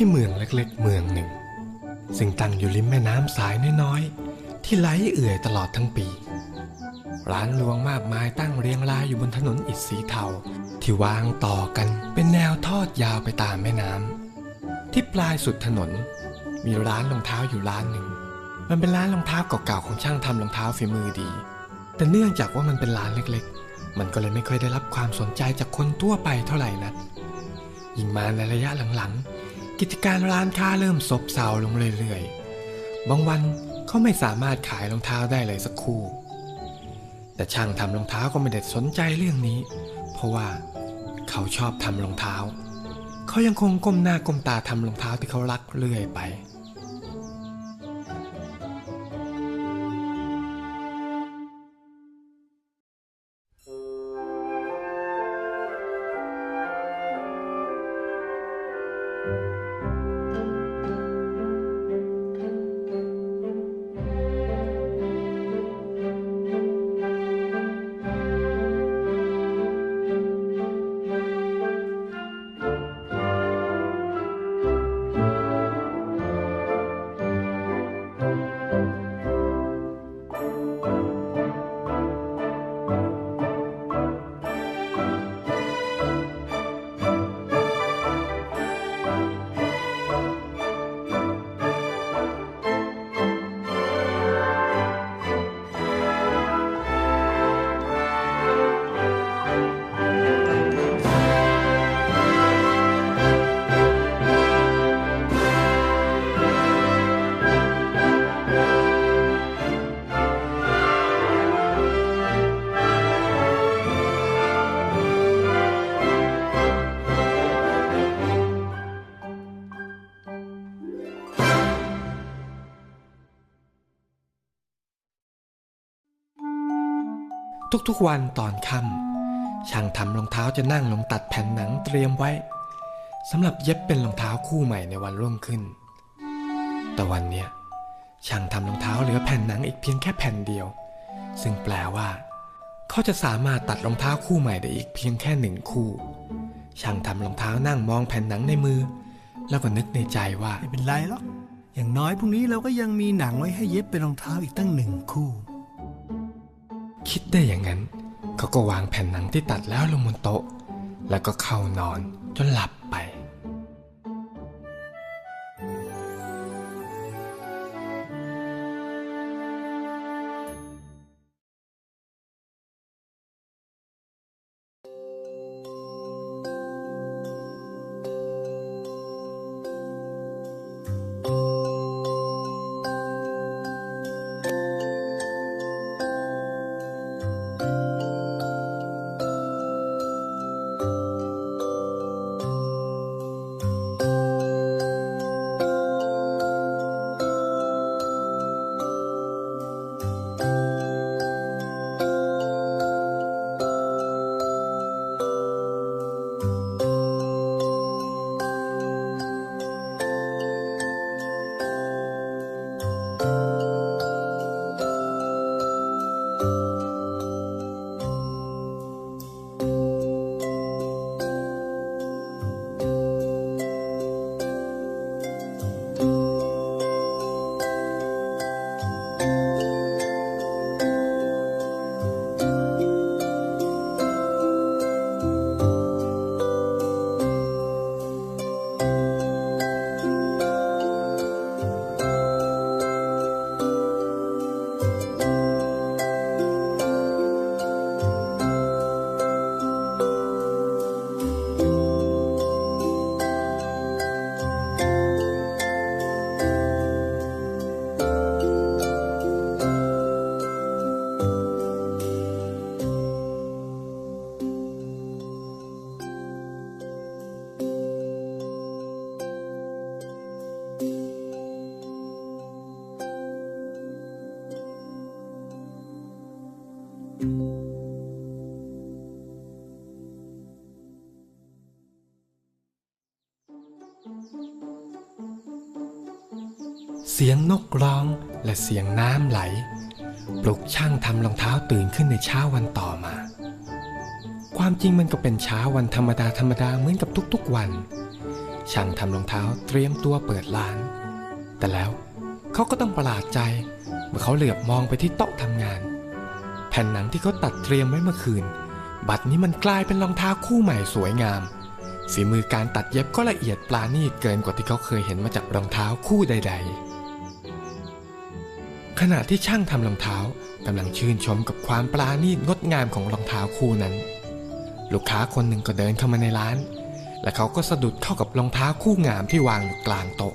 ที่เมืองเล็กๆ เมืองหนึ่ง ซึ่งตั้งอยู่ริมแม่น้ำสายน้อยๆ ที่ไหลเอื่อยตลอดทั้งปี ร้านรวงมากมายตั้งเรียงรายอยู่บนถนนอิฐสีเทาที่วางต่อกันเป็นแนวทอดยาวไปตามแม่น้ำที่ปลายสุดถนน มีร้านรองเท้าอยู่ร้านหนึ่ง มันเป็นร้านรองเท้าเก่าๆของช่างทำรองเท้าฝีมือดี แต่เนื่องจากว่ามันเป็นร้านเล็กๆ มันก็เลยไม่ค่อยได้รับความสนใจจากคนทั่วไปเท่าไหร่นักยิ่งมาในระยะหลังๆ กิจการร้านค้าเริ่มซบเซาลงเรื่อยๆ บางวันเขาไม่สามารถขายรองเท้าได้เลยสักคู่ แต่ช่างทำรองเท้าก็ไม่ได้สนใจเรื่องนี้ เพราะว่าเขาชอบทำรองเท้า เขายังคงก้มหน้าก้มตาทำรองเท้าที่เขารักเรื่อยไป ทุกๆวันตอนค่ำช่างทำรองเท้าจะนั่งลงตัดแผ่นหนังเตรียมไว้สำหรับเย็บเป็นรองเท้าคู่ใหม่ในวันรุ่งขึ้น แต่วันเนี้ยช่างทำรองเท้าเหลือแผ่นหนังอีกเพียงแค่แผ่นเดียว ซึ่งแปลว่า เขาจะสามารถตัดรองเท้าคู่ใหม่ได้อีกเพียงแค่หนึ่งคู่ ช่างทำรองเท้านั่งมองแผ่นหนังในมือ แล้วก็นึกในใจว่าไม่เป็นไรหรอกอย่างน้อยพรุ่งนี้เราก็ยังมีหนังไว้ให้เย็บเป็นรองเท้าอีกตั้งหนึ่งคู่ คิดได้อย่างนั้น เขาก็วางแผ่นหนังที่ตัดแล้วลงบนโต๊ะ แล้วก็เข้านอนจนหลับไป เสียงนกร้องและเสียงน้ำไหล ปลุกช่างทำรองเท้าตื่นขึ้นในเช้าวันต่อมา ความจริงมันก็เป็นเช้าวันธรรมดาธรรมดาเหมือนกับทุกๆวัน ช่างทำรองเท้าเตรียมตัวเปิดร้าน แต่แล้วเขาก็ต้องประหลาดใจ เมื่อเขาเหลือบมองไปที่โต๊ะทำงาน แผ่นหนังที่เขาตัดเตรียมไว้เมื่อคืน บัดนี้มันกลายเป็นรองเท้าคู่ใหม่สวยงามฝีมือการตัดเย็บก็ละเอียดปราณีตเกินกว่าที่เขาเคยเห็นมาจากรองเท้าคู่ใด ๆ ขณะที่ช่างทำรองเท้ากำลังชื่นชมกับความปราณีตงดงามของรองเท้าคู่นั้น ลูกค้าคนหนึ่งก็เดินเข้ามาในร้าน และเขาก็สะดุดเข้ากับรองเท้าคู่งามที่วางอยู่กลางโต๊ะ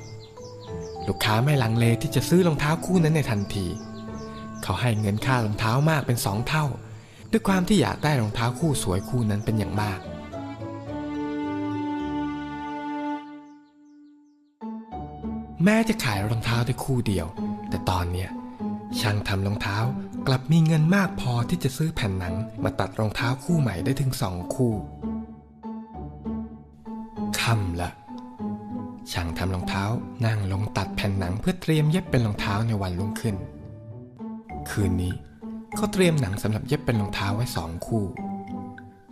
ลูกค้าไม่ลังเลที่จะซื้อรองเท้าคู่นั้นในทันที เขาให้เงินค่ารองเท้ามากเป็นสองเท่า ด้วยความที่อยากได้รองเท้าคู่สวยคู่นั้นเป็นอย่างมากแม้จะขายรองเท้าได้คู่เดียว แต่ตอนเนี้ย ช่างทำรองเท้ากลับมีเงินมากพอที่จะซื้อแผ่นหนัง มาตัดรองเท้าคู่ใหม่ได้ถึงสองคู่ค่ำละช่างทำรองเท้านั่งลงตัดแผ่นหนังเพื่อเตรียมเย็บเป็นรองเท้าในวันรุ่งขึ้น คืนนี้เขาเตรียมหนังสำหรับเย็บเป็นรองเท้าไว้สองคู่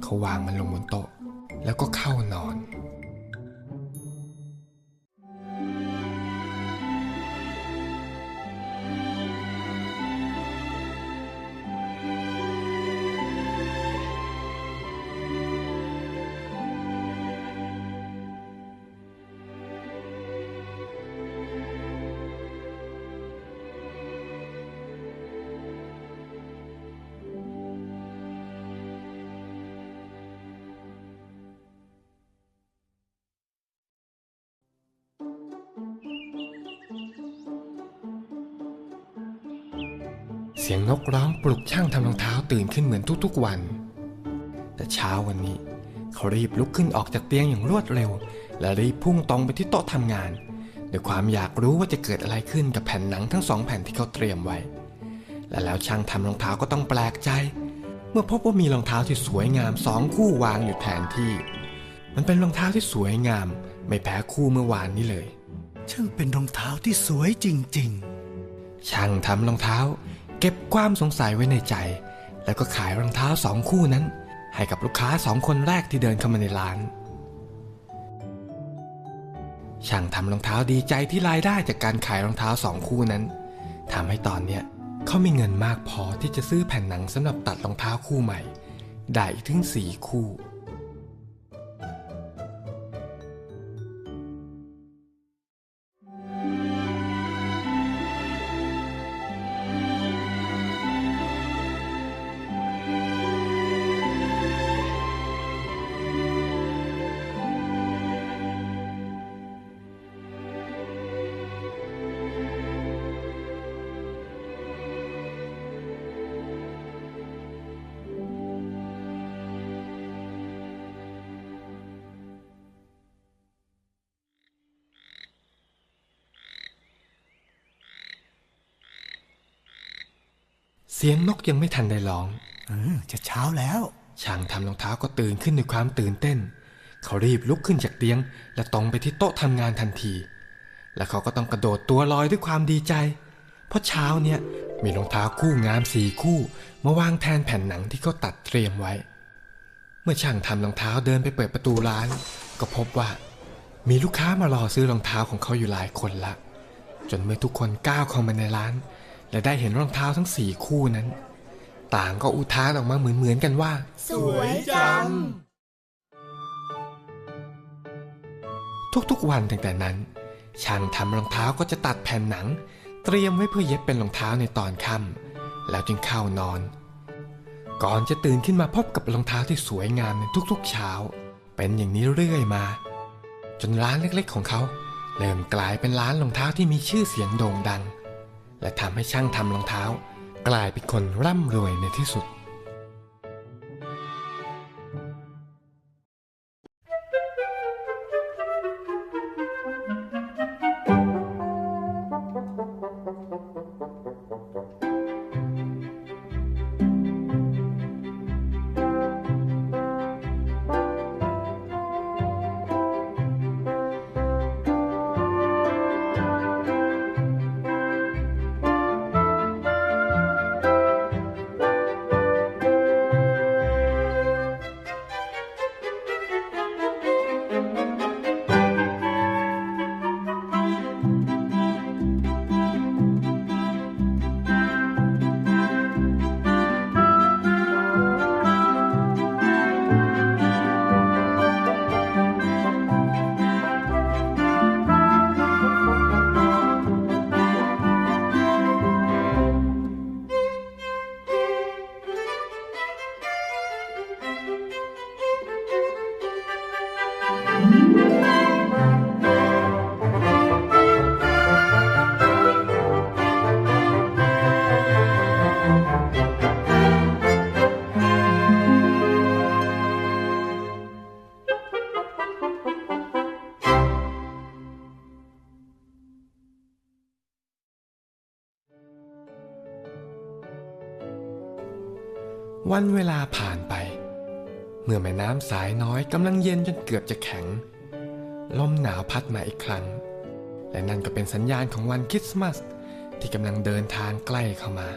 เขาวางมันลงบนโต๊ะ แล้วก็เข้านอน เสียงนกร้องปลุกช่างทำรองเท้าตื่นขึ้นเหมือนทุกๆวัน แต่เช้าวันนี้ เขารีบลุกขึ้นออกจากเตียงอย่างรวดเร็ว และรีบพุ่งตรงไปที่โต๊ะทำงานด้วยความอยากรู้ว่าจะเกิดอะไรขึ้นกับแผ่นหนังทั้งสองแผ่นที่เขาเตรียมไว้ และแล้วช่างทำรองเท้าก็ต้องแปลกใจ เมื่อพบว่ามีรองเท้าที่สวยงามสองคู่วางอยู่แทนที่ มันเป็นรองเท้าที่สวยงาม ไม่แพ้คู่เมื่อวานนี้เลย ช่างเป็นรองเท้าที่สวยจริงช่างทำรองเท้า เก็บความสงสัยไว้ในใจ แล้วก็ขายรองเท้าสองคู่นั้น ให้กับลูกค้าสองคนแรกที่เดินเข้ามาในร้าน ช่างทำรองเท้าดีใจที่รายได้จากการขายรองเท้าสองคู่นั้นทำให้ตอนเนี้ยเขามีเงินมากพอที่จะซื้อแผ่นหนังสำหรับตัดรองเท้าคู่ใหม่ ได้อีกถึงสี่คู่ เสียงนกยังไม่ทันได้ร้องๆเออจะเช้าแล้ว ช่างทำรองเท้าก็ตื่นขึ้นด้วยความตื่นเต้น เขารีบลุกขึ้นจากเตียง และตรงไปที่โต๊ะทำงานทันที และเขาก็ต้องกระโดดตัวลอยด้วยความดีใจ เพราะเช้าเนี่ยมีรองเท้าคู่งามสี่คู่ มาวางแทนแผ่นหนังที่เขาตัดเตรียมไว้ เมื่อช่างทำรองเท้าเดินไปเปิดประตูร้าน ก็พบว่า มีลูกค้ามารอซื้อรองเท้าของเขาอยู่หลายคนละ จนเมื่อทุกคนก้าวเข้ามาในร้าน และได้เห็นรองเท้าทั้งสี่คู่นั้น ต่างก็อุทานออกมาเหมือนๆกันว่า สวยจัง ทุกๆวันตั้งแต่นั้น ช่างทำรองเท้าก็จะตัดแผ่นหนัง เตรียมไว้เพื่อเย็บเป็นรองเท้าในตอนค่ำแล้วจึงเข้านอน ก่อนจะตื่นขึ้นมาพบกับรองเท้าที่สวยงามในทุกๆเช้า เป็นอย่างนี้เรื่อยมา จนร้านเล็กๆของเขา เริ่มกลายเป็นร้านรองเท้าที่มีชื่อเสียงโด่งดัง และทำให้ช่างทำรองเท้า กลายเป็นคนร่ำรวยในที่สุด วันเวลาผ่านไป เมื่อแม่น้ำสายน้อยกำลังเย็นจนเกือบจะแข็ง ลมหนาวพัดมาอีกครั้ง และนั่นก็เป็นสัญญาณของวันคริสต์มาสที่กำลังเดินทางใกล้เข้ามา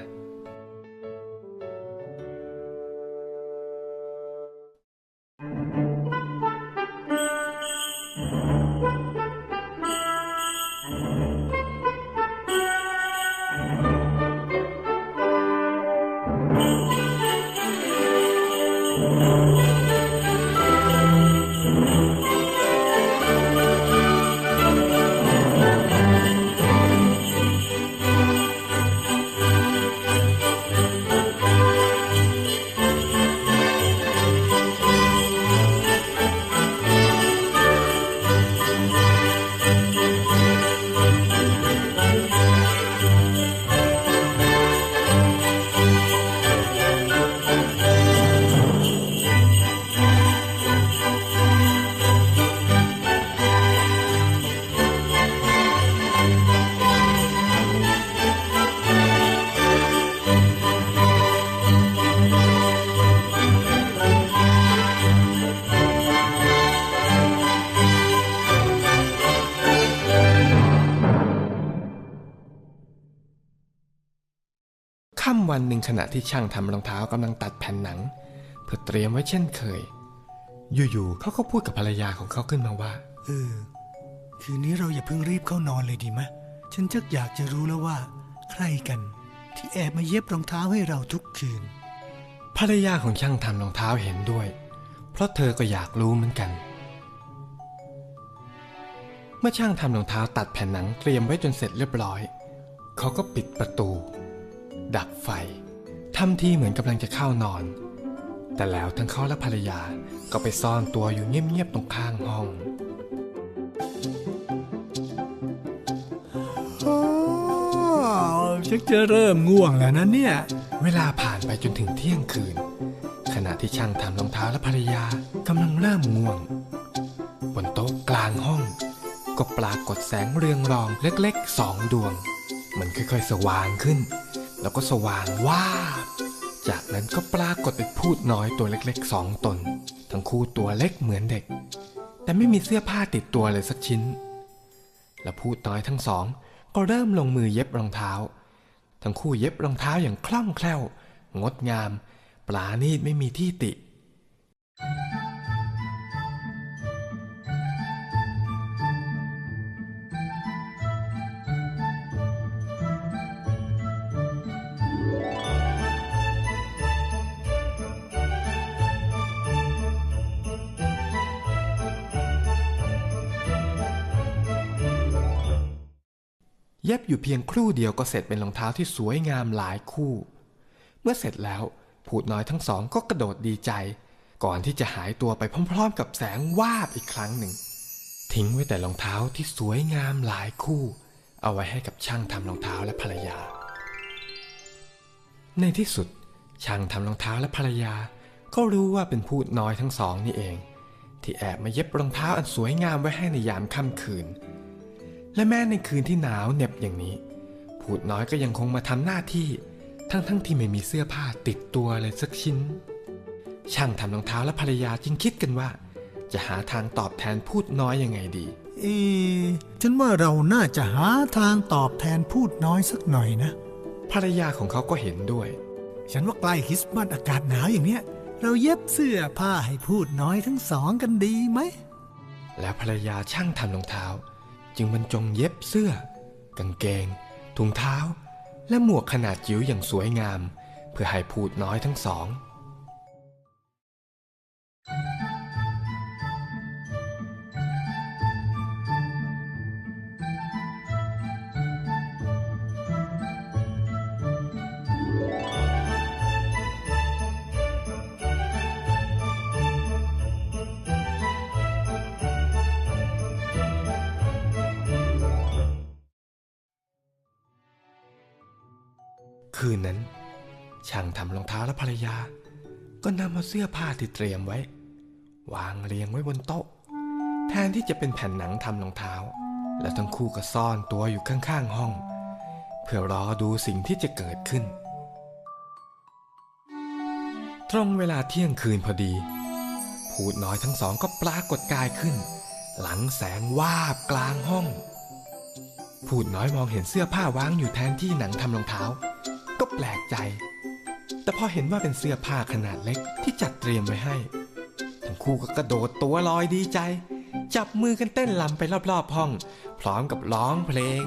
ณะที่ช่างทำรองเท้ากำลังตัดแผ่นหนัง เพื่อเตรียมไว้เช่นเคย อยู่ๆเขาก็พูดกับภรรยาของเขาขึ้นมาว่า เออ คืนนี้เราอย่าเพิ่งรีบเข้านอนเลยดีไหมฉันชักอยากจะรู้แล้วว่า ใครกัน ที่แอบมาเย็บรองเท้าให้เราทุกคืน ภรรยาของช่างทำรองเท้าเห็นด้วย เพราะเธอก็อยากรู้เหมือนกัน เมื่อช่างทำรองเท้าตัดแผ่นหนังเตรียมไว้จนเสร็จเรียบร้อย เขาก็ปิดประตู ดับไฟ ทำทีเหมือนกำลังจะเข้านอน แต่แล้วทั้งเขาและภรรยาก็ไปซ่อนตัวอยู่เงียบๆตรงข้างห้องอ๋อชักจะเริ่มง่วงแล้วนะเนี่ย เวลาผ่านไปจนถึงเที่ยงคืน ขณะที่ช่างทำรองเท้าและภรรยากำลังเริ่มง่วง บนโต๊ะกลางห้อง ก็ปรากฏแสงเรืองรองเล็กๆสองดวง มันค่อยๆสว่างขึ้น แล้วก็สว่างวาบจากนั้นก็ปรากฏเป็นพูดน้อยตัวเล็กๆสองตน ทั้งคู่ตัวเล็กเหมือนเด็ก แต่ไม่มีเสื้อผ้าติดตัวเลยสักชิ้น และพูดน้อยทั้งสอง ก็เริ่มลงมือเย็บรองเท้า ทั้งคู่เย็บรองเท้าอย่างคล่องแคล่ว งดงามปราณีตไม่มีที่ติ เย็บอยู่เพียงครู่เดียวก็เสร็จเป็นรองเท้าที่สวยงามหลายคู่ เมื่อเสร็จแล้วผูดน้อยทั้งสองก็กระโดดดีใจ ก่อนที่จะหายตัวไปพร้อมๆ กับแสงวาบอีกครั้งหนึ่ง ทิ้งไว้แต่รองเท้าที่สวยงามหลายคู่ เอาไว้ให้กับช่างทำรองเท้าและภรรยา ในที่สุดช่างทำรองเท้าและภรรยา ก็รู้ว่าเป็นพูดน้อยทั้งสองนี่เอง ที่แอบมาเย็บรองเท้าอันสวยงามไว้ให้ในยามค่ำคืน และแม้ในคืนที่หนาวเหน็บอย่างนี้พูดน้อยก็ยังคงมาทำหน้าที่ ทั้งๆทที่ไม่มีเสื้อผ้าติดตัวเลยสักชิ้น ช่างทำรองเท้าและภรรยาจึงคิดกันว่า จะหาทางตอบแทนพูดน้อยยังไงดีเออฉันว่าเราน่าจะหาทางตอบแทนพูดน้อยสักหน่อยนะ ภรรยาของเขาก็เห็นด้วย ฉันว่าใกล้คริสต์มาสอากาศหนาวอย่างเนี้ย เราเย็บเสื้อผ้าให้พูดน้อยทั้งสองกันดีไหม แล้วภรรยาช่างทำรองเท้า จึงบรรจงเย็บเสื้อ กางเกง ถุงเท้า และหมวกขนาดจิ๋วอย่างสวยงาม เพื่อให้พูดน้อยทั้งสอง คืนนั้น ช่างทำรองเท้าและภรรยา ก็นำเอาเสื้อผ้าที่เตรียมไว้ วางเรียงไว้บนโต๊ะ แทนที่จะเป็นแผ่นหนังทำรองเท้า และทั้งคู่ก็ซ่อนตัวอยู่ข้างๆห้อง เพื่อรอดูสิ่งที่จะเกิดขึ้นทรงเวลาเที่ยงคืนพอดีพูดน้อยทั้งสองก็ปรากฏกายขึ้น หลังแสงวาบกลางห้อง พูดน้อยมองเห็นเสื้อผ้าวางอยู่แทนที่หนังทำรองเท้า แปลกใจ แต่พอเห็นว่าเป็นเสื้อผ้าขนาดเล็กที่จัดเตรียมไว้ให้ ทั้งคู่ก็กระโดดตัวลอยดีใจ จับมือกันเต้นลำไปรอบๆห้อง พร้อมกับร้องเพลง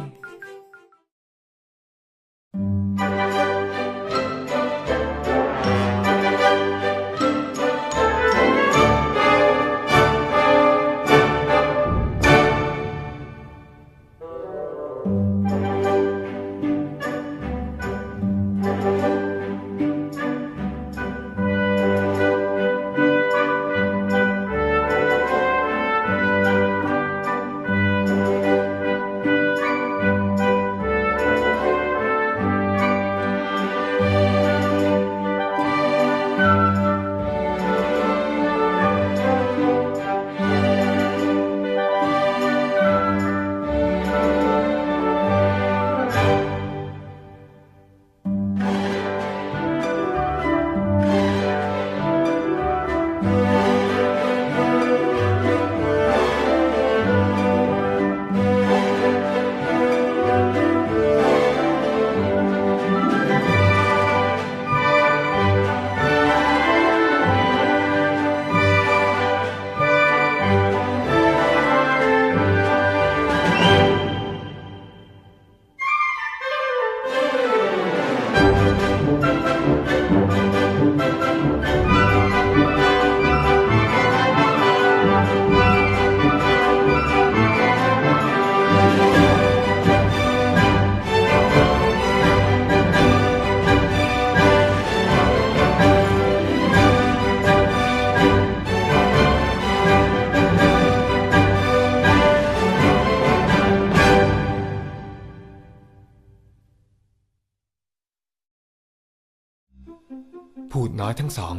ทั้งสอง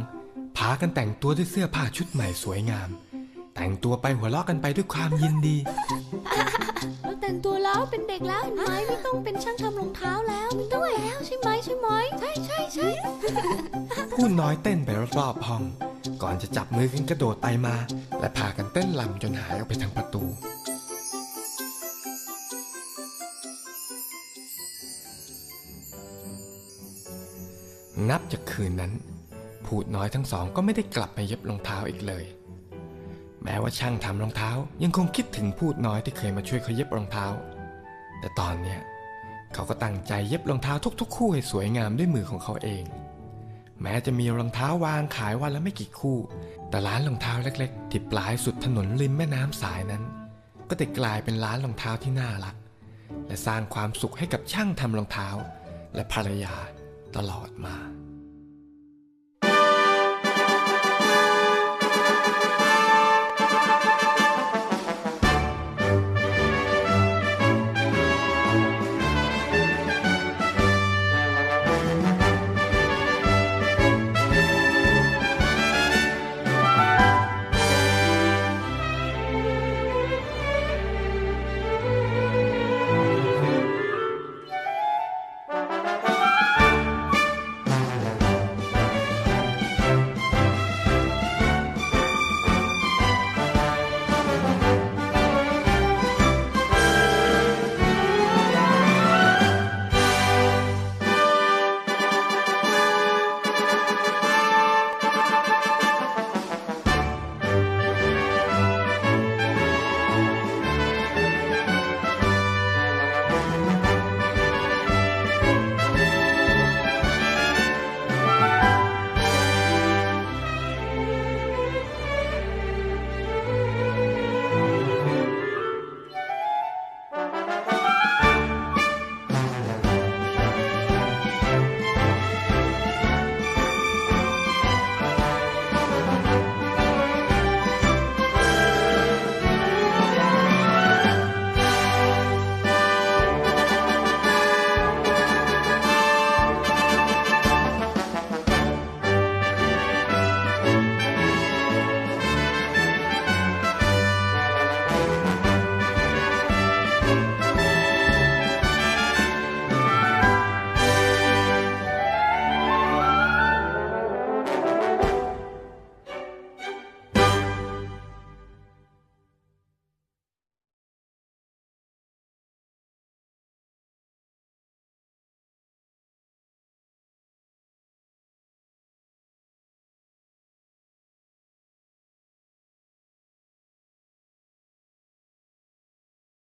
พากันแต่งตัวด้วยเสื้อผ้าชุดใหม่สวยงาม แต่งตัวไปหัวเราะกันไปด้วยความยินดีเราแต่งตัวแล้วเป็นเด็กแล้วเห็นไหมไม่ต้องเป็นช่างทำรองเท้าแล้วไม่ต้องแล้วใช่ไหมใช่ไหมใช่ใช่ใช่พูดน้อยเต้นไปรอบๆห้อง ก่อนจะจับมือกันกระโดดไปมา และพากันเต้นลำจนหายออกไปทางประตูนับจากคืนนั้น พูดน้อยทั้งสองก็ไม่ได้กลับไปเย็บรองเท้าอีกเลย แม้ว่าช่างทำรองเท้ายังคงคิดถึงพูดน้อยที่เคยมาช่วยเขาเย็บรองเท้า แต่ตอนเนี้ยเขาก็ตั้งใจเย็บรองเท้าทุก ๆ คู่ให้สวยงามด้วยมือของเขาเอง แม้จะมีรองเท้าวางขายวันละไม่กี่คู่ แต่ร้านรองเท้าเล็กๆที่ปลายสุดถนนริมแม่น้ำสายนั้น ก็ได้กลายเป็นร้านรองเท้าที่น่ารัก และสร้างความสุขให้กับช่างทำรองเท้า และภรรยาตลอดมา